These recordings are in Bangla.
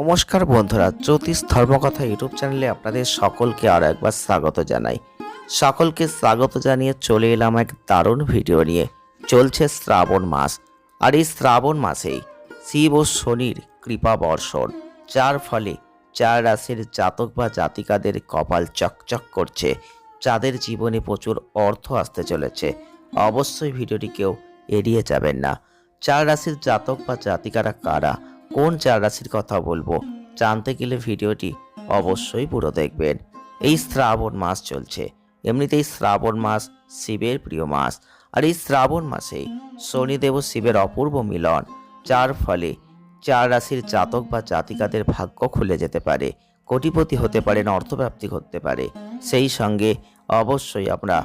নমস্কার বন্ধুরা, জ্যোতিষ ধর্মকথা ইউটিউব চ্যানেলে আপনাদের সকলকে আরও একবার স্বাগত জানাই। সকলকে স্বাগত জানিয়ে চলে এলাম এক দারুণ ভিডিও নিয়ে। চলছে শ্রাবণ মাস, আর এই শ্রাবণ মাসেই শিব ও শনির কৃপা বর্ষণ। যার ফলে চার রাশির জাতক বা জাতিকাদের কপাল চকচক করছে, যাদের জীবনে প্রচুর অর্থ আসতে চলেছে। অবশ্যই ভিডিওটি কেউ এড়িয়ে যাবেন না। চার রাশির জাতক বা জাতিকারা কারা কোন চার রাশির কথা বলব? জানতে গেলে ভিডিওটি অবশ্যই পুরো দেখবেন। এই শ্রাবণ মাস চলছে। এমনিতেই শ্রাবণ মাস শিবের প্রিয় মাস। আর এই শ্রাবণ মাসেই শনিদেব শিবের অপূর্ব মিলন। যার ফলে চার রাশির জাতক বা জাতিকাদের ভাগ্য খুলে যেতে পারে। কোটিপতি হতে পারেন, অর্থপ্রাপ্তি করতে পারে। সেই সঙ্গে অবশ্যই আমরা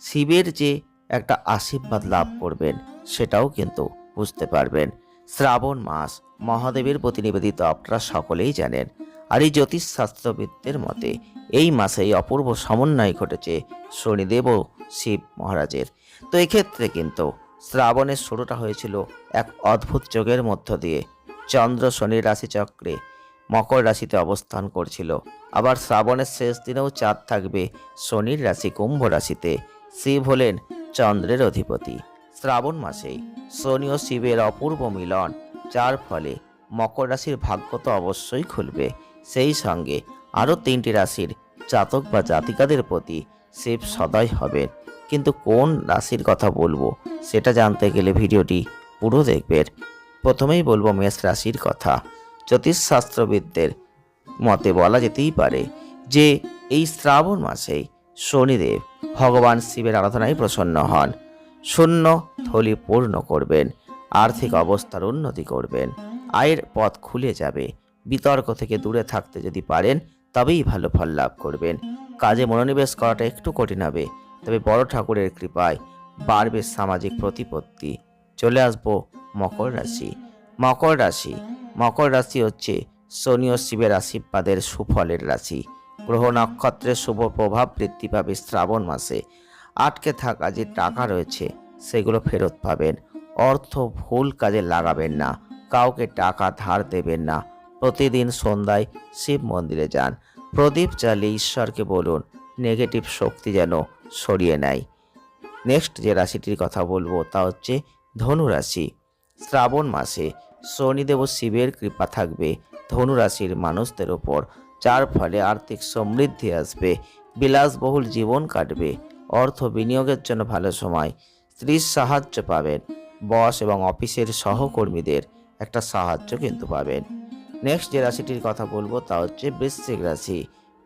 শিবের যে একটা আশীর্বাদ লাভ করবেন, সেটাও কিন্তু বুঝতে পারবেন। শ্রাবণ মাস, মহাদেবের প্রতি নিবেদিত আপনারা সকলেই জানেন। আর এই জ্যোতিষশাস্ত্রবিদদের মতে, এই মাসেই অপূর্ব সমন্বয় ঘটেছে শনিদেব ও শিব মহারাজের। তো এক্ষেত্রে কিন্তু শ্রাবণের শুরুটা হয়েছিল এক অদ্ভুত যোগের মধ্য দিয়ে। চন্দ্র শনির রাশিচক্রে মকর রাশিতে অবস্থান করছিল। আবার শ্রাবণের শেষ দিনেও চাঁদ থাকবে শনির রাশি কুম্ভ রাশিতে। শিব হলেন চন্দ্রের অধিপতি। শ্রাবণ মাসেই শনি ও শিবের অপূর্ব মিলন, যার ফলে মকর রাশির ভাগ্য তো অবশ্যই খুলবে। সেই সঙ্গে আরও তিনটি রাশির জাতক বা জাতিকাদের প্রতি শিব সদয় হবেন। কিন্তু কোন রাশির কথা বলব, সেটা জানতে গেলে ভিডিওটি পুরো দেখবেন। প্রথমেই বলব মেষ রাশির কথা। জ্যোতিষশাস্ত্রবিদদের মতে বলা যেতেই পারে যে, এই শ্রাবণ মাসেই শনিদেব ভগবান শিবের আরাধনায় প্রসন্ন হন। শূন্য থলি পূর্ণ করবেন, আর্থিক অবস্থার উন্নতি করবেন। আয়ের পথ খুলে যাবে। বিতর্ক থেকে দূরে থাকতে যদি পারেন, তবেই ভালো ফল লাভ করবেন। কাজে মনোনিবেশ করাটা একটু কঠিন হবে, তবে বড় ঠাকুরের কৃপায় বাড়বে সামাজিক প্রতিপত্তি। চলে আসব মকর রাশি। মকর রাশি। মকর রাশি হচ্ছে শনি ও শিবের আশীর্বাদের সুফলের রাশি। গ্রহ নক্ষত্রের শুভ প্রভাব বৃদ্ধি পাবে শ্রাবণ মাসে। আটকে থাকা যে টাকা রয়েছে, সেগুলো ফেরত পাবেন। অর্থ ভুল কাজে লাগাবেন না, কাউকে টাকা ধার দেবেন না। প্রতিদিন সন্ধ্যায় শিব মন্দিরে যান। প্রদীপ জ্বালিয়ে ঈশ্বরকে বলুন, নেগেটিভ শক্তি যেন সরিয়ে নেয়। নেক্সট যে রাশিটির কথা বলব, তা হচ্ছে ধনু রাশি শ্রাবণ মাসে শনিদেব শিবের কৃপা থাকবে। ধনু রাশির মানুষদের ওপর, যার ফলে আর্থিক সমৃদ্ধি আসবে, বিলাসবহুল জীবন কাটবে। অর্থ বিনিয়োগের জন্য ভালো সময়। স্ত্রীর সাহায্য পাবেন। বস এবং অফিসের সহকর্মীদের একটা সাহায্য কিন্তু পাবেন। নেক্সট যে রাশিটির কথা বলব তা হচ্ছে বৃশ্চিক রাশি।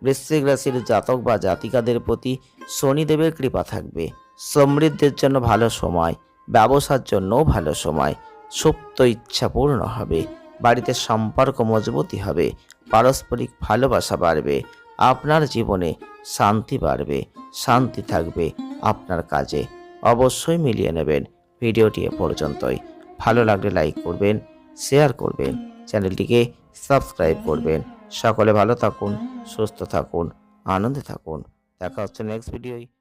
বৃশ্চিক রাশির জাতক বা জাতিকাদের প্রতি শনিদেবের কৃপা থাকবে। সমৃদ্ধির জন্য ভালো সময়, ব্যবসার জন্যও ভালো সময়, সুপ্ত ইচ্ছা পূর্ণ হবে, বাড়িতে সম্পর্ক মজবুতি হবে, পারস্পরিক ভালোবাসা বাড়বে, আপনার জীবনে শান্তি বাড়বে, শান্তি থাকবে আপনার কাজে। অবশ্যই মিলিয়ে নেবেন ভিডিওটি এ পর্যন্তই। ভালো লাগলে লাইক করবেন, শেয়ার করবেন, চ্যানেলটিকে সাবস্ক্রাইব করবেন। সকলে ভালো থাকুন, সুস্থ থাকুন, আনন্দে থাকুন। দেখা হচ্ছে নেক্সট ধন্যবাদ